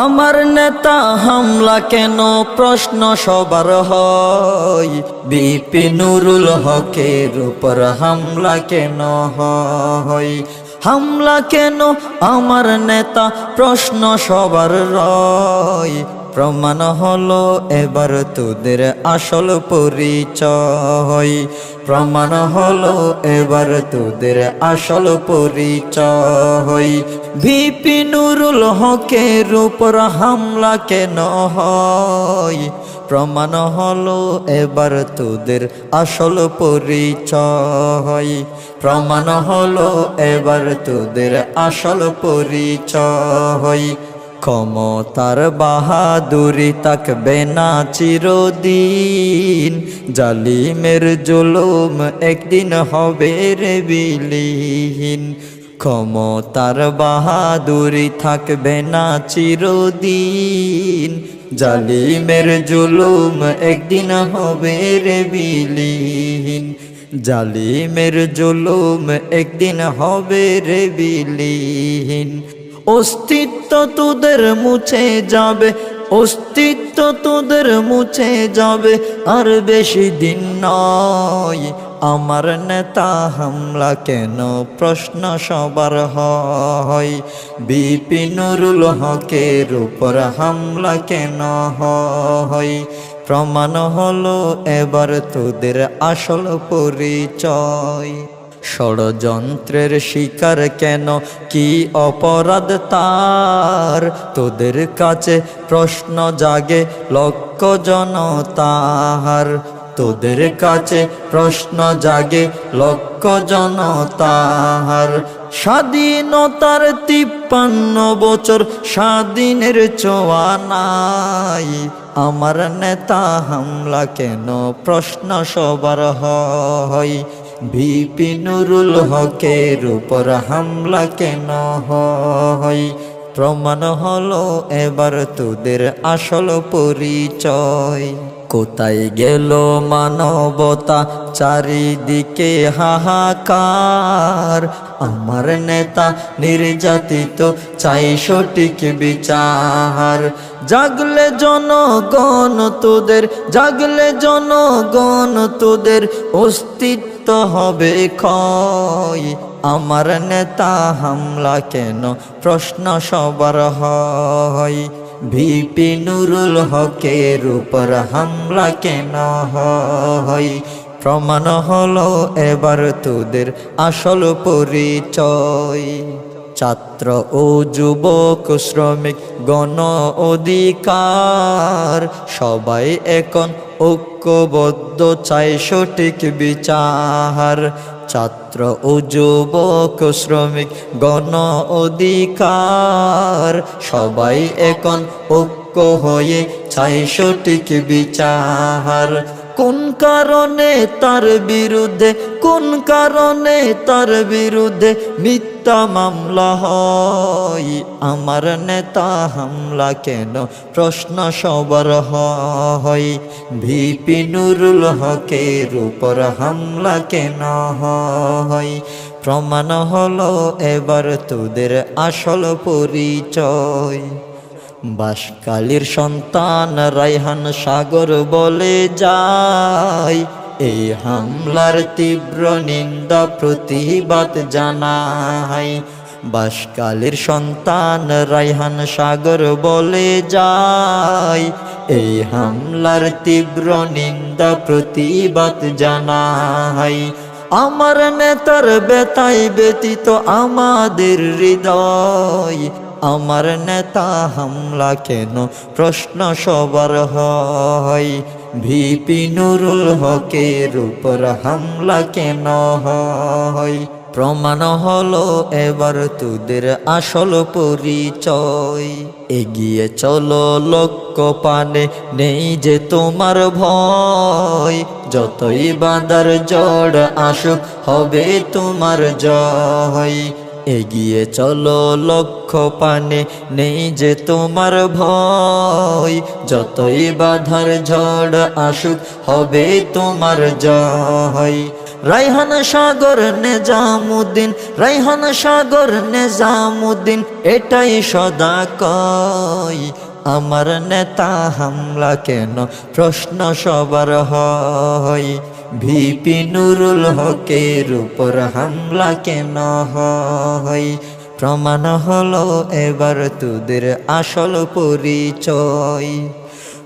আমার নেতা হামলা কেন? প্রশ্ন সবার হয়। বিপি নুরুল হকের উপর হামলা কেন হয়? হামলা কেন? আমার নেতা প্রশ্ন সবার রয় প্রমাণ হলো এবার তোদের আসল পরিচয়। প্রমাণ হলো এবার তোদের আসল পরিচয় ভিপি নুরুল হকের উপর হামলা কেন হয়? প্রমাণ হলো এবার তোদের আসল পরিচয় প্রমাণ হলো এবার তোদের আসল পরিচয় ক্ষমতার বাহাদুরি তাকবে না চিরদিন। জালিমের জুলুম একদিন হবে রে বিলীন। ক্ষমতার বাহাদুরি থাকবে না চিরদিন। জালিমের জুলুম একদিন হবে রে বিলীন। জালিমের জুলুম একদিন হবে রে বিলীন। অস্তিত্ব তোদের মুছে যাবে, অস্তিত্ব তোদের মুছে যাবে, আর বেশি দিন নয়। আমার নেতা হামলা কেন? প্রশ্ন সবার হয়। বিপিনুরুল হকের উপর হামলা কেন হয়? প্রমাণ হলো এবার তোদের আসল পরিচয়। ষড়যন্ত্রের শিকার কেন? কি অপরাধ তার? তোদের কাছে প্রশ্ন জাগে লক্ষ জনতার তোদের কাছে প্রশ্ন জাগে লক্ষ জনতার স্বাধীনতার তিপ্পান্ন বছর স্বাধীনের ছোঁয়া নাই। আমার নেতা হামলা কেন? প্রশ্ন সবার হয়। ভিপি নুরুল হকের উপর হামলা কেন হয়? প্রমাণ হলো এবার তোদের আসল পরিচয়। কোথায় গেল মানবতা? চারিদিকে হাহাকার। আমার নেতা নির্যাতিত, চাই সঠিক বিচার। জাগলে জনগণ তোদের, জাগলে জনগণ তোদের অস্তিত্ব হবে ক্ষয়। আমার নেতা হামলা কেন? প্রশ্ন সবার হয়। ভিপি নুরুল হকের উপর হামলা কেন হয়? প্রমাণ হলো এবার তোদের আসল পরিচয়। ছাত্র ও যুবক, শ্রমিক, গণ অধিকার, সবাই এখন ঐক্যবদ্ধ চাই সঠিক বিচার। ছাত্র ও যুবক, শ্রমিক, গণ অধিকার, সবাই এখন ঐক্য হয়ে চাই সঠিক বিচার। কোন কারণে তার বিরুদ্ধে, কোন কারণে তার বিরুদ্ধে মিথ্যা মামলা হয়? আমার নেতা হামলা কেন? প্রশ্ন সবার হয়। ভিপি নুরুল হকের উপর হামলা কেন হয়? প্রমাণ হলো এবার তোদের আসল পরিচয়। বাসকালীর সন্তান রাইহান সাগর বলে যায়, এই হামলার তীব্র নিন্দা প্রতিবাদ জানাই বাসকালীর সন্তান রাইহান সাগর বলে যায়, এই হামলার তীব্র নিন্দা প্রতিবাদ জানাই আমার নেতার বেতাই ব্যতীত আমাদের হৃদয় আমার নেতা হামলা কেন? প্রশ্ন সবার হয়, ভিপি নুরুল হকের উপর হামলা কেন হয়? প্রমাণ হলো এবার তোদের আসল পরিচয়। এগিয়ে চলো লক্ষ্য পানে নেই যে তোমার ভয়। যতই বাঁধার জড় আসুক, হবে তোমার জয়। এগিয়ে চলো লক্ষ্য পানে নেই যে তোমার ভয়। যতই বাধার ঝড় আসুক, হবে তোমার জয়। রাইহান সাগর নেজামুদ্দিন রাইহান সাগর নেজামুদ্দিন, এটাই সদা কয়। আমার নেতা হামলা কেন? প্রশ্ন সবার হয়। ভিপি নুরুল হকের উপর হামলা কেন হয়? প্রমাণ হলো এবার তোদের আসল পরিচয়।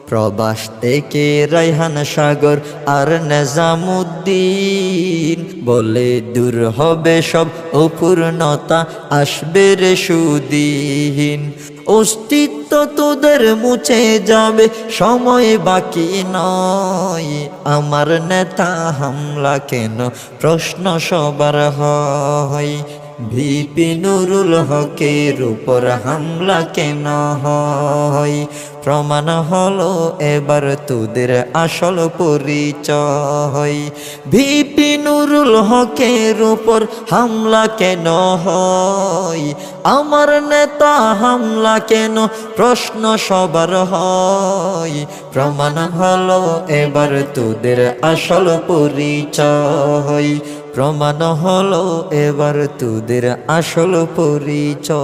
প্রবাস থেকে রাইহান সাগর আর নেজামুদ্দিন। বলে দূর হবে সব অপূর্ণতা, আসবে রে সুদিন অস্তিত্ব তোদের মুছে যাবে, সময় বাকি নয়। আমার নেতা হামলা কেন? প্রশ্ন সবার হয়। ভিপি নুরুল হকের উপর হামলা কেন হয়? প্রমাণ হলো, এবার তোদের আসল পরিচয়। ভিপি নুরুল হকের উপর হামলা কেন হয়? আমার নেতা হামলা কেন? প্রশ্ন সবার হয়। প্রমাণ হলো, এবার তোদের আসল পরিচয়। প্রমাণ হলো, এবার তোদের আসল পরিচয়।